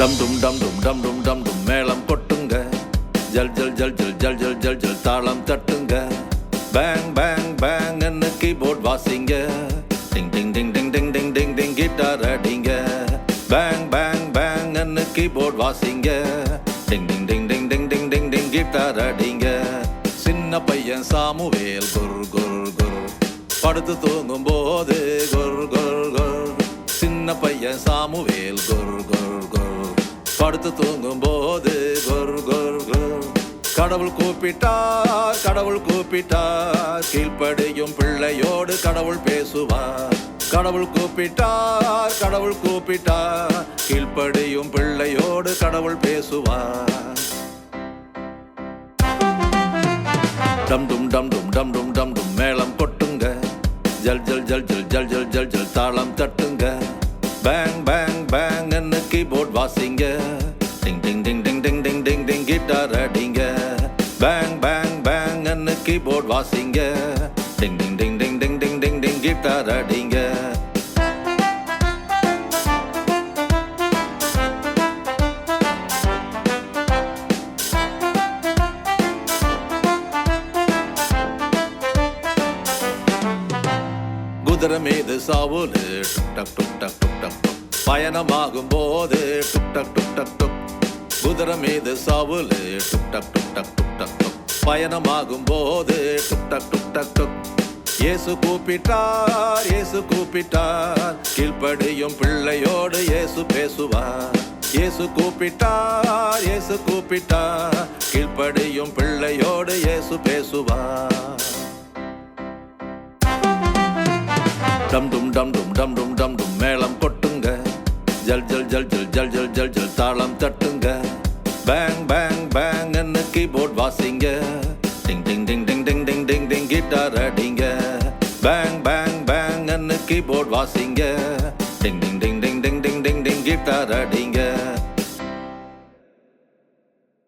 டம் டும் டம் டும் டம் டும் டம் டும் மேளம் கொட்டுங்க ஜல் ஜல் ஜல் ஜல் ஜல் ஜல் ஜல் ஜல் தாளம் தட்டுங்க பேங் பேங் பேங் என்ன கீபோர்ட் வாசிங்க ding ding ding ding ding ding ding ding guitar அடிங்க பேங் பேங் பேங் என்ன கீபோர்ட் வாசிங்க டிங் டிங் டிங் டிங் டிங் டிங் டிங் டிங் கிட்டார் அடிங்க சின்ன பையன் சாமுவேல் குர் குர் குர் படுத்து தூங்கும் போது குர் குர் குர் சின்ன பையன் சாமுவேல் குர் குர் படுத்து தூங்கும் போது குர் குர் குர். கடவுள் கூப்பிட்டார் கடவுள் கூப்பிட்டார். கீழ்ப்படியும் பிள்ளையோடு கடவுள் பேசுவார். கடவுள் கூப்பிட்டார் கடவுள் கூப்பிட்டார். கீழ்ப்படியும் பிள்ளையோடு கடவுள் பேசுவார். டம் டும் டம் டும் டம் டும் டம் டும். மேளம் கொட்டுங்க. ஜல் ஜல் ஜல் ஜல் ஜல் ஜல் ஜல் ஜல். தாளம் தட்டுங்க. Bang bang bang. என்ன கீபோர்ட் வாசிங்க. கீபோர்ட் வாசிங்க. டிங் டிங் டிங் டிங் டிங் டிங் டிங் டிங் கிட்டார் அடிங்க. குதிரை மீது சாவுலு டுக் டக் டுக் டக் டுக் டக் டுக். பயணமாகும் போது டுக் டக் டுக் டக் டுக். குதிரை மீது சாவுலு டுக் டக் டுக் டக் டுக் டக் டுக். பயணமாகும் போது டுக் டக் டுக் டக் டுக் இயேசு கூப்பிட்டார் இயேசு கூப்பிட்டார் கீழ்ப்படியும் பிள்ளையோடு இயேசு பேசுவார் இயேசு கூப்பிட்டார் இயேசு கூப்பிட்டார் கீழ்ப்படியும் பிள்ளையோடு இயேசு பேசுவார் டம் டும் டம் டும் டம் டும் டம் டும் மேளம் கொட்டுங்க ஜல் ஜல் ஜல் ஜல் ஜல் ஜல் ஜல் ஜல் தாளம் தட்டுங்க பேங் பேங் பேங் என்ன கீபோர்ட் வாசிங்க ding ding ding ding ding ding ding ding guitar அடிங்க பேங் பேங் பேங் என்ன கீபோர்ட் வாசிங்க டிங் டிங் டிங் டிங் டிங் டிங் டிங் டிங் கிட்டார் அடிங்க